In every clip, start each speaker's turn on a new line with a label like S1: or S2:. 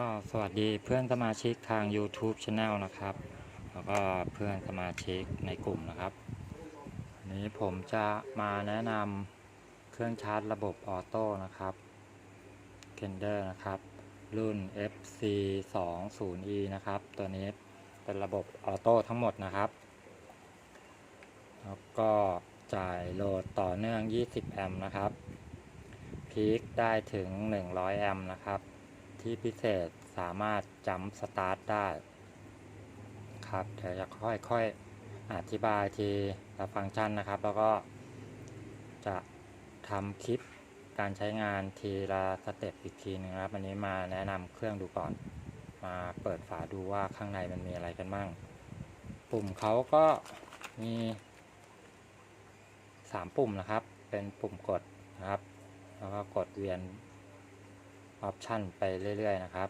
S1: ก็สวัสดีเพื่อนสมาชิกทาง YouTube Channel นะครับ แล้วก็เพื่อนสมาชิกในกลุ่มนะครับนนี้ผมจะมาแนะนำเครื่องชาร์จระบบออโต้นะครับ Kender นะครับ รุ่น FC 2 0 E นะครับ ตัวนี้เป็นระบบออโต้ทั้งหมดนะครับ แล้วก็จ่ายโหลดต่อเนื่อง 20 แอมป์นะครับ พีคได้ถึง 100 แอมป์นะครับ ที่พิเศษสามารถจัมสตาร์ทได้ครับเดี๋ยวจะค่อยๆอธิบายทีละฟังก์ชันนะครับ แล้วก็จะทำคลิปการใช้งานทีละสเต็ปอีกทีหนึงครับวันนี้มาแนะนำเครื่องดูก่อน มาเปิดฝาดูว่าข้างในมันมีอะไรกันบ้าง ปุ่มเขาก็มี 3 ปุ่มนะครับ เป็นปุ่มกดนะครับ แล้วก็กดเวียน ออปชันไปเรื่อยๆนะครับ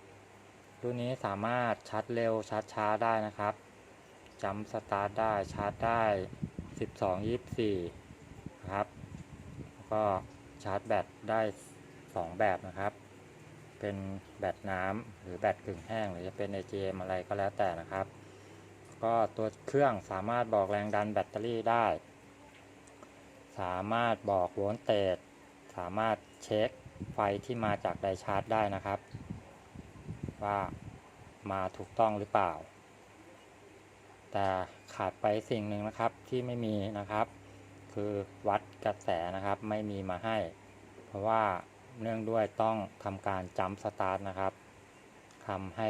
S1: รุ่นนี้สามารถชาร์จเร็วชาร์จช้าได้นะครับจัมสตาร์ทได้ชาร์จได้ 12 24นะครับก็ชาร์จแบตได้ 2 แบบนะครับ เป็นแบตน้ำหรือแบตกึ่งแห้ง หรือจะเป็น AGM อะไรก็แล้วแต่นะครับ ก็ตัวเครื่องสามารถบอกแรงดันแบตเตอรี่ได้ สามารถบอกโวลต์เตจสามารถเช็ค ไฟที่มาจากไดชาร์จได้นะครับ ว่ามาถูกต้องหรือเปล่า แต่ขาดไปสิ่งหนึ่งนะครับที่ไม่มีนะครับ คือวัดกระแสนะครับไม่มีมาให้ เพราะว่าเนื่องด้วยต้องทำการจัมป์สตาร์ทนะครับทำให้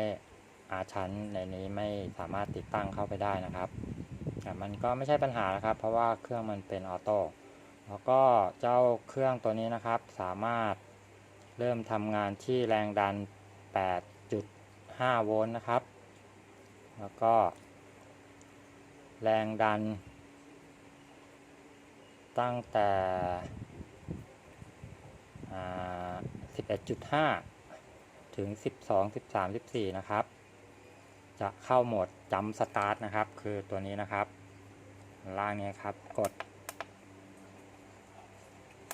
S1: อาชันในนี้ไม่สามารถติดตั้งเข้าไปได้นะครับแต่มันก็ไม่ใช่ปัญหานะครับ เพราะว่าเครื่องมันเป็นออโต้แล้วก็เจ้าเครื่องตัวนี้นะครับสามารถ เริ่มทำงานที่แรงดัน 8.5 โวลต์นะครับ แล้วก็ แรงดัน ตั้งแต่อ่า11.5 ถึง 12 13 14 นะครับ จะเข้าโหมดจัมสตาร์ทนะครับ คือตัวนี้นะครับ ล่างนี้ครับ กด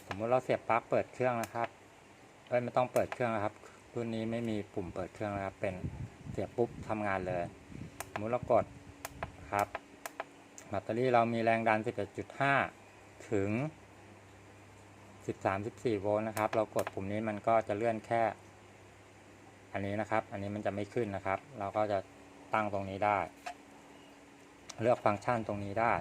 S1: สมมติเราเสียบปลั๊กเปิดเครื่องนะครับ เอ้ยไม่ต้องเปิดเครื่องนะครับ รุ่นนี้ไม่มีปุ่มเปิดเครื่องนะครับ เป็นเสียบปุ๊บทำงานเลยสมมุติเรากดครับแบตเตอรี่เรามีแรงดัน 11.5 ถึง 13-14 โวลต์นะครับ เรากดปุ่มนี้มันก็จะเลื่อนแค่ อันนี้นะครับ อันนี้มันจะไม่ขึ้นนะครับ เราก็จะตั้งตรงนี้ได้ เลือกฟังก์ชันตรงนี้ได้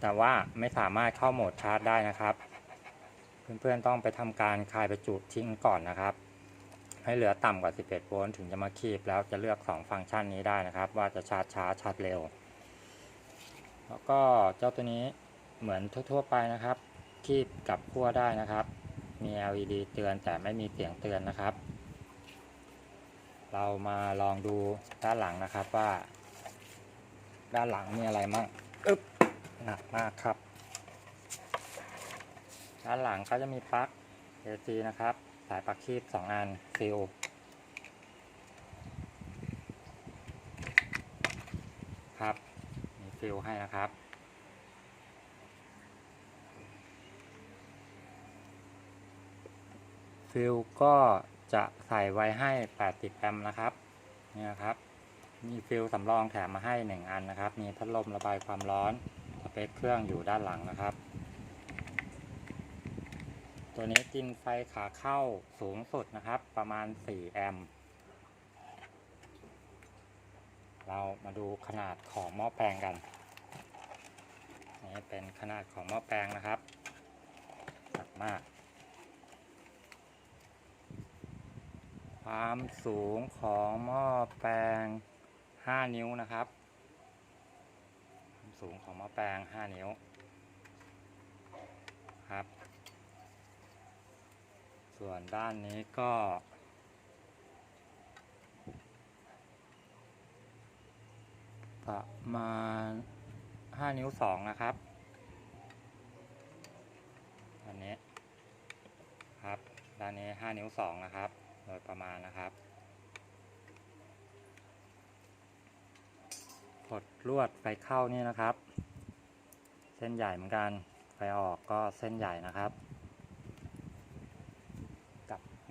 S1: แต่ว่าไม่สามารถเข้าโหมดชาร์จได้นะครับ เพื่อนๆต้องไปทำการคายประจุทิ้งก่อนนะครับ ให้เหลือต่ำกว่า 11 โวลต์ถึงจะมาคีบแล้วจะเลือก 2 ฟังก์ชันนี้ได้นะครับ ว่าจะชาร์จช้าชาร์จเร็ว แล้วก็เจ้าตัวนี้เหมือนทั่วๆไปนะครับ คีบกับขั้วได้นะครับ มี LED เตือนแต่ไม่มีเสียงเตือนนะครับ เรามาลองดูด้านหลังนะครับว่า ด้านหลังมีอะไรมั่งอึ๊บหนักมากครับ ด้านหลังก็จะมีปลั๊ก AC นะครับ สายปลั๊กคีบ 2 อันฟิลครับ มีฟิลให้นะครับฟิลก็จะใส่ไว้ให้ 80 แอมป์นะครับ นี่นะครับ มีฟิลสำรองแถมมาให้ 1 อันนะครับ มีพัดลมระบายความร้อน สเปคเครื่องอยู่ด้านหลังนะครับ ตัวนี้กินไฟขาเข้าสูงสุดนะครับ ประมาณ 4 แอมป์เรามาดูขนาดของหม้อแปลงกัน นี่เป็นขนาดของหม้อแปลงนะครับหนักมาก ความสูงของหม้อแปลง 5 นิ้วนะครับ ความสูงของหม้อแปลง 5 นิ้ว ครับ ส่วนด้านนี้ก็ ประมาณ 5 นิ้ว 2 นะครับ อันนี้ครับ ด้านนี้ 5 นิ้ว 2 นะครับ โดยประมาณนะครับกดลวดไฟเข้านี่นะครับ เส้นใหญ่เหมือนกัน ไฟออกก็เส้นใหญ่นะครับกับ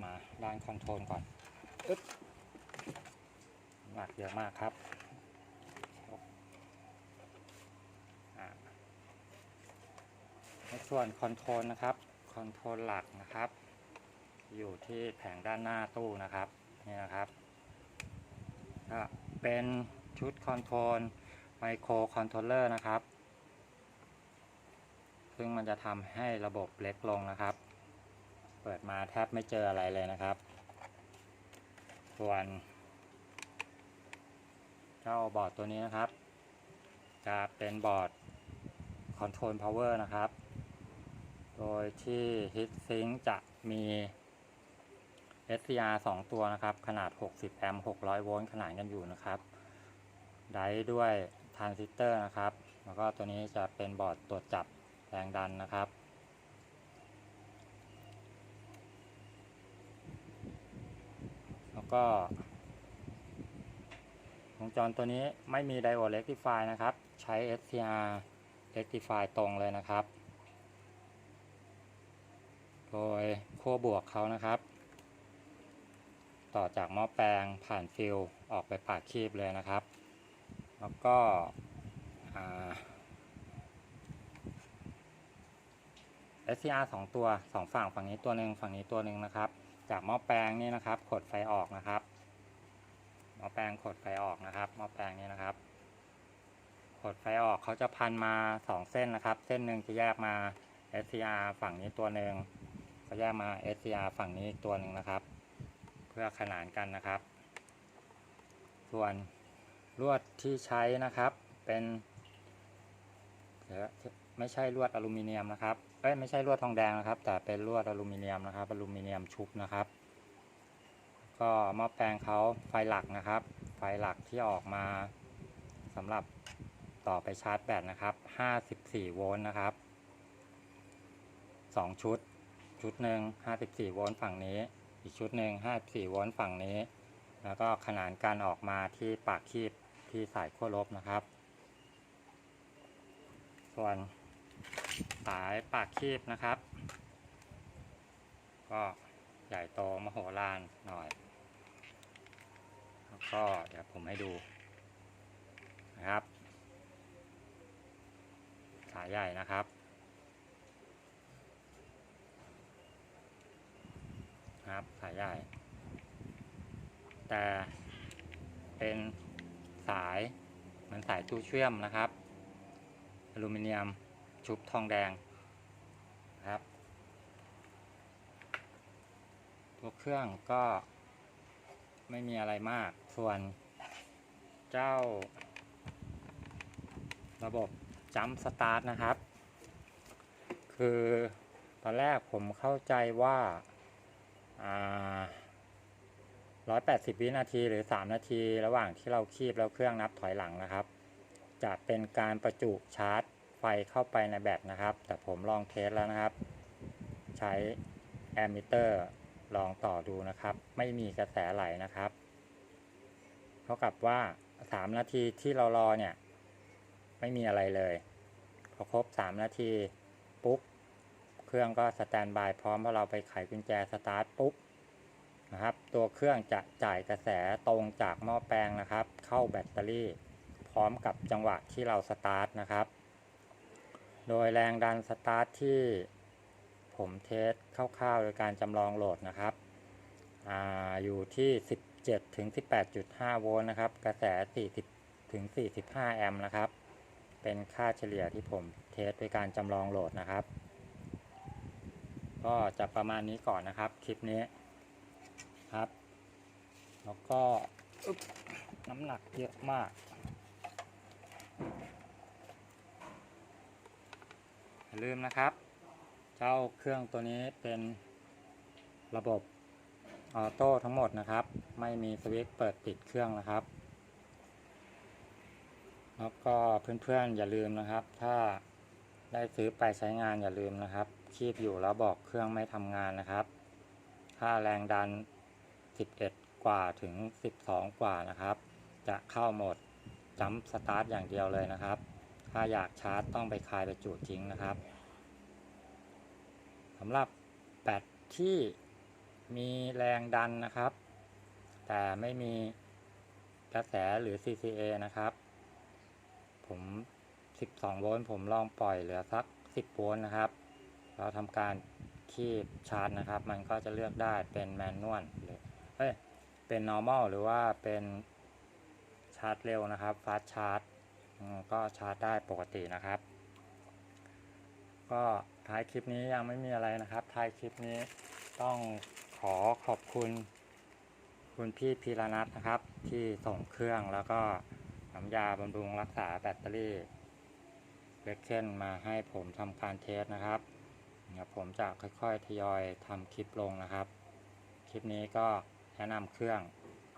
S1: มาด้านคอนโทรลก่อนอึ๊บน้ำหนักเยอะมากครับอ่าในส่วนคอนโทรลนะครับ คอนโทรลหลักนะครับ อยู่ที่แผงด้านหน้าตู้นะครับ นี่นะครับก็เป็นชุดคอนโทรลไมโครคอนโทรลเลอร์นะครับ ซึ่งมันจะทำให้ระบบเล็กลงนะครับเปิดมาแทบไม่เจออะไรเลยนะครับ ส่วนเจ้าบอร์ดตัวนี้นะครับ จะเป็นบอร์ดคอนโทรลพาวเวอร์นะครับ โดยที่ Heat Sink จะมี SCR 2 ตัวนะครับ ขนาด 60 แอมป์ 600 โวลต์ขนานกันอยู่นะครับไดร์ด้วยทรานซิสเตอร์นะครับ แล้วก็ตัวนี้จะเป็นบอร์ดตรวจจับแรงดันนะครับ แล้ว ก็วงจรตัวนี้ไม่มีไดโอดเ rectify นะครับ ใช้ SCR rectify ตรงเลยนะครับโดยขั้วบวกเขานะครับ ต่อจากหม้อแปลงผ่านฟิลออกไปปากคีบเลยนะครับ แล้วก็อ่า SCR 2ตัว2ฝั่งฝั่งนี้ตัวหนึ่งฝั่งนี้ตัวหนึ่งนะครับ จากหม้อแปลงนี่นะครับ ขดไฟออกนะครับหม้อแปลงขดไฟออกนะครับหม้อแปลงนี้นะครับ ขดไฟออกเขาจะพันมา2เส้นนะครับ เส้นหนึ่งจะแยกมา SCR ฝั่งนี้ตัวหนึ่งก็แยกมา SCR ฝั่งนี้อีกตัวหนึ่งนะครับ เพื่อขนานกันนะครับ ส่วนลวดที่ใช้นะครับเป็นไม่ใช่ลวดอลูมิเนียมนะครับ เอ้ยไม่ใช่ลวดทองแดงนะครับ แต่เป็นลวดอลูมิเนียมนะครับอลูมิเนียมชุบนะครับ ก็หม้อแปลงเขาไฟหลักนะครับ ไฟหลักที่ออกมาสำหรับต่อไปชาร์จแบตนะครับ 54 โวลต์นะครับ 2 ชุด ชุดหนึ่ง54 โวลต์ฝั่งนี้ อีกชุดหนึ่ง54 โวลต์ฝั่งนี้ แล้วก็ขนานการออกมาที่ปากคีบที่สายขั้วลบนะครับ ส่วน สายปากคีบนะครับ ก็ใหญ่โตมโหฬารหน่อย แล้วก็เดี๋ยวผมให้ดูนะครับ สายใหญ่นะครับครับสายใหญ่ แต่เป็นสายมือนสายตู้เชื่อมนะครับอลูมิเนียม ชุบทองแดงนะครับตัวเครื่องก็ไม่มีอะไรมาก ส่วนเจ้า ระบบจัมสตาร์ทนะครับ คือตอนแรกผมเข้าใจว่าอ่า180 วินาทีหรือ 3 นาที ระหว่างที่เราคีบแล้วเครื่องนับถอยหลังนะครับ จะเป็นการประจุชาร์จ ไฟเข้าไปในแบตนะครับ แต่ผมลองเทสแล้วนะครับ ใช้แอมมิเตอร์ลองต่อดูนะครับ ไม่มีกระแสไหลนะครับเท่ากับว่า 3 นาทีที่เรารอเนี่ย ไม่มีอะไรเลยพอครบ 3 นาทีปุ๊บเครื่องก็สแตนบายพร้อมพอเราไปไขกุญแจสตาร์ทปุ๊บนะครับ ตัวเครื่องจะจ่ายกระแสตรงจากหม้อแปลงนะครับ เข้าแบตเตอรี่ พร้อมกับจังหวะที่เราสตาร์ทนะครับ โดยแรงดันสตาร์ทที่ผมเทสคร่าวๆ โดยการจำลองโหลดนะครับออยู่ที่ 17ถึง18.5 โวลต์นะครับ กระแส 40ถึง45 แอมป์นะครับ เป็นค่าเฉลี่ยที่ผมเทสโดยการจำลองโหลดนะครับ ก็จะประมาณนี้ก่อนนะครับ คลิปนี้ครับ แล้วก็น้ำหนักเยอะมาก อย่าลืมนะครับ เจ้าเครื่องตัวนี้เป็นระบบออโต้ทั้งหมดนะครับ ไม่มีสวิตช์เปิดปิดเครื่องนะครับ แล้วก็เพื่อนๆอย่าลืมนะครับ ถ้าได้ซื้อไปใช้งานอย่าลืมนะครับ คีบอยู่แล้วบอกเครื่องไม่ทำงานนะครับ ถ้าแรงดัน 11 กว่าถึง 12 กว่านะครับ จะเข้าโหมดจัมสตาร์ทอย่างเดียวเลยนะครับ ถ้าอยากชาร์จต้องไปคลายไปจุดทิ้งนะครับสำหรับแบตที่มีแรงดันนะครับ แต่ไม่มีกระแสหรือ CCA นะครับ ผม 12 โวลต์ผมลองปล่อยเหลือสัก 10 โวลต์นะครับ เราทำการคีบชาร์จนะครับ มันก็จะเลือกได้เป็นแมนนวลหรือเอ้ยเป็น normal หรือว่าเป็นชาร์จเร็วนะครับ fast charge ก็ชาร์จได้ปกตินะครับ ก็ท้ายคลิปนี้ยังไม่มีอะไรนะครับ ท้ายคลิปนี้ต้องขอขอบคุณคุณพี่พีรนัทนะครับ ที่ส่งเครื่องแล้วก็น้ำยาบำรุงรักษาแบตเตอรี่เล็กเช่นมาให้ผมทำการเทสนะครับเดี๋ยวผมจะค่อยๆ ทยอยทำคลิปลงนะครับ คลิปนี้ก็แนะนำเครื่อง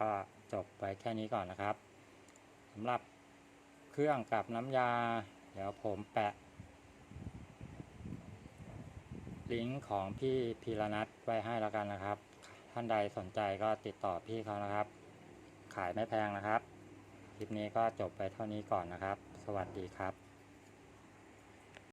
S1: ก็จบไปแค่นี้ก่อนนะครับสำหรับ เครื่องกับน้ำยา เดี๋ยวผมแปะ ลิงก์ของพี่พีรนัทไว้ให้แล้วกันนะครับ ท่านใดสนใจก็ติดต่อพี่เขานะครับ ขายไม่แพงนะครับ คลิปนี้ก็จบไปเท่านี้ก่อนนะครับ สวัสดีครับ